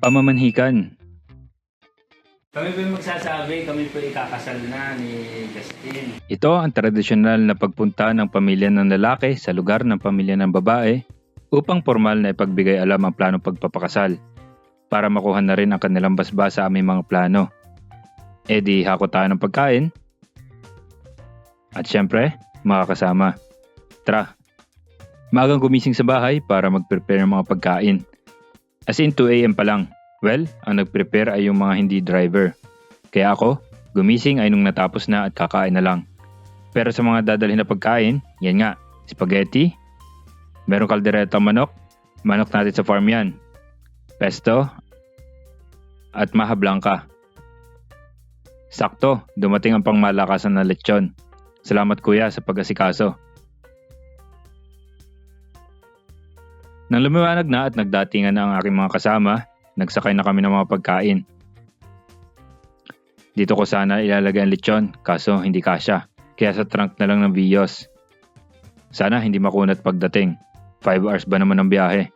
Pamamanhikan. Kami po yung magsasabi, kami po ikakasal na ni Justin. Ito ang tradisyonal na pagpunta ng pamilya ng lalaki sa lugar ng pamilya ng babae upang formal na ipagbigay alam ang planong pagpapakasal para makuha na rin ang kanilang basbas sa aming mga plano. E di hako tayo ng pagkain. At syempre, mga kasama. Tara, maagang gumising sa bahay para mag-prepare ng mga pagkain. As in 2am pa lang. Well, ang nag-prepare ay yung mga hindi driver. Kaya ako, gumising ay nung natapos na at kakain na lang. Pero sa mga dadalhin na pagkain, yan nga, spaghetti, merong kaldereta manok, manok natin sa farm yan, pesto, at maha blanca. Sakto, dumating ang pangmalakasan na lechon. Salamat kuya sa pag-asikaso. Nang lumiwanag na at nagdatingan na ang aking mga kasama, nagsakay na kami ng mga pagkain. Dito ko sana ilalagay ang lechon, kaso hindi kasya. Kaya sa trunk na lang ng Vios. Sana hindi makunat pagdating. 5 hours ba naman ang biyahe?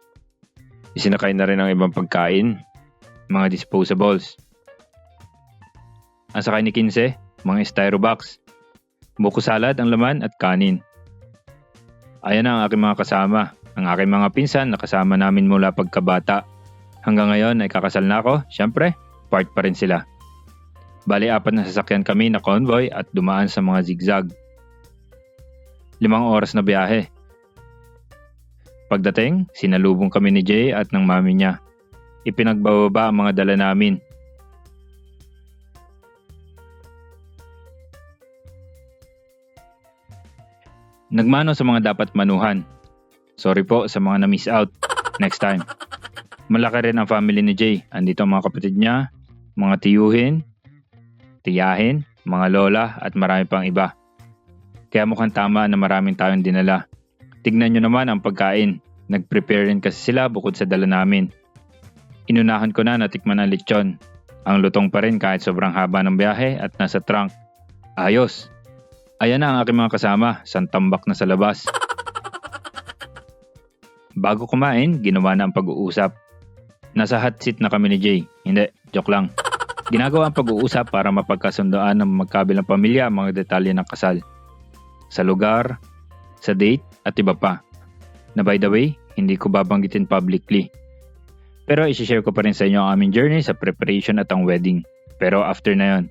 Isinakay na rin ang ibang pagkain, mga disposables. Ang sakay ni Kinse, mga styro box. Buko salad ang laman at kanin. Ayan na ang aking mga kasama. Ang aking mga pinsan na kasama namin mula pagkabata. Hanggang ngayon ay kakasal na ako, syempre, part pa rin sila. Bali apat na sasakyan kami na convoy at dumaan sa mga zigzag. Limang oras na biyahe. Pagdating, sinalubong kami ni Jay at ng mami niya. Ipinagbababa ang mga dala namin. Nagmano sa mga dapat manuhan. Sorry po sa mga na-miss out. Next time. Malaki rin ang family ni Jay. Andito ang mga kapatid niya, mga tiyuhin, tiyahin, mga lola at marami pang iba. Kaya mukhang tama na maraming tayong dinala. Tignan nyo naman ang pagkain. Nag-prepare rin kasi sila bukod sa dala namin. Inunahan ko na natikman ang lechon. Ang lutong pa rin kahit sobrang haba ng biyahe at nasa trunk. Ayos! Ayan na ang aking mga kasama, santambak na sa labas. Bago kumain, ginawa na ang pag-uusap. Nasa hot seat na kami ni Jay. Hindi, joke lang. Ginagawa ang pag-uusap para mapagkasundoan ng magkabilang pamilya ang mga detalye ng kasal. Sa lugar, sa date, at iba pa. Na by the way, hindi ko babanggitin publicly. Pero isi-share ko pa rin sa inyo ang aming journey sa preparation at ang wedding. Pero after na yon.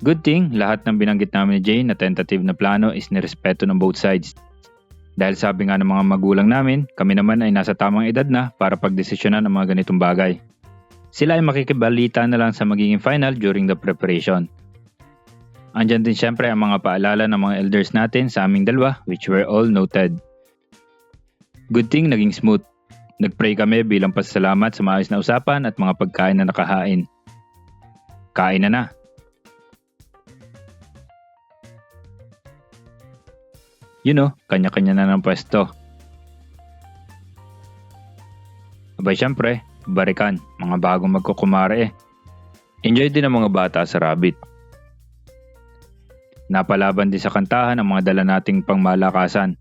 Good thing, lahat ng binanggit namin ni Jay na tentative na plano is nirespeto ng both sides. Dahil sabi nga ng mga magulang namin, kami naman ay nasa tamang edad na para pagdesisyonan ang mga ganitong bagay. Sila ay makikibalita na lang sa magiging final during the preparation. Andyan din syempre ang mga paalala ng mga elders natin sa aming dalawa which were all noted. Good thing naging smooth. Nagpray kami bilang pasasalamat sa maayos na usapan at mga pagkain na nakahain. Kain na na. You know, kanya-kanya na ng pwesto. Abay syempre, barikan, mga bagong magkukumare eh. Enjoy din ang mga bata sa rabbit. Napalaban din sa kantahan ang mga dala nating pangmalakasan.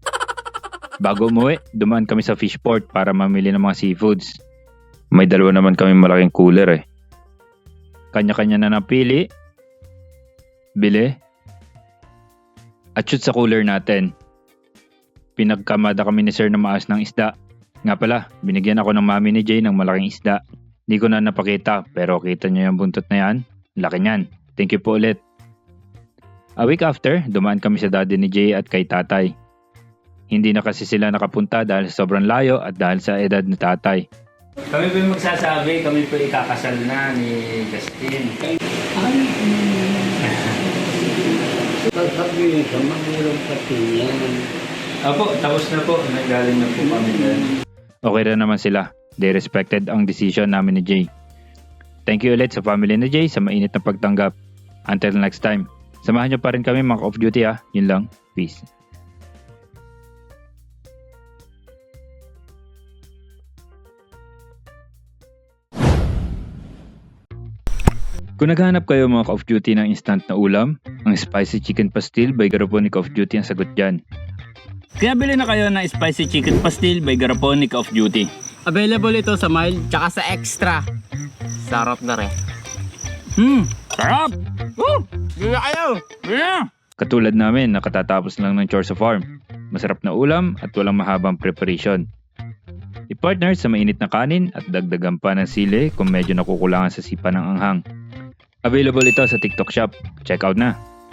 Bago umuwi, dumaan kami sa fishport para mamili ng mga seafoods. May dalawa naman kami malaking cooler eh. Kanya-kanya na napili, bili, at shoot sa cooler natin. Pinagkamada kami ni Sir na maas ng isda. Nga pala, binigyan ako ng mami ni Jay ng malaking isda. Di ko na napakita pero kita niyo yung buntot na yan. Laki niyan. Thank you po ulit. A week after, dumaan kami sa daddy ni Jay at kay tatay. Hindi na kasi sila nakapunta dahil sa sobrang layo at dahil sa edad ni tatay. Kami po yung magsasabi, kami po ikakasal na ni Justin. Sasabihin ka, mayroon pati yan. Apo, tapos na po. Nagaling na po kami. Okay na naman sila. They respected ang decision namin ni Jay. Thank you ulit sa family ni Jay sa mainit na pagtanggap. Until next time. Samahan niyo pa rin kami mga off duty ha. Yun lang. Peace. Kung naghahanap kayo mga off duty ng instant na ulam, ang spicy chicken pastil by Garaponic Off Duty ang sagot dyan. Kaya bili na kayo ng spicy chicken pastil by Garaponic of Duty. Available ito sa mild tsaka sa extra. Sarap na rin. Hmm, sarap! Woo! Hindi na kayo! Hindi na! Katulad namin, nakatatapos lang ng chores sa farm. Masarap na ulam at walang mahabang preparation. I-partner sa mainit na kanin at dagdagan pa ng sili kung medyo nakukulangan sa sipa ng anghang. Available ito sa TikTok shop. Check out na!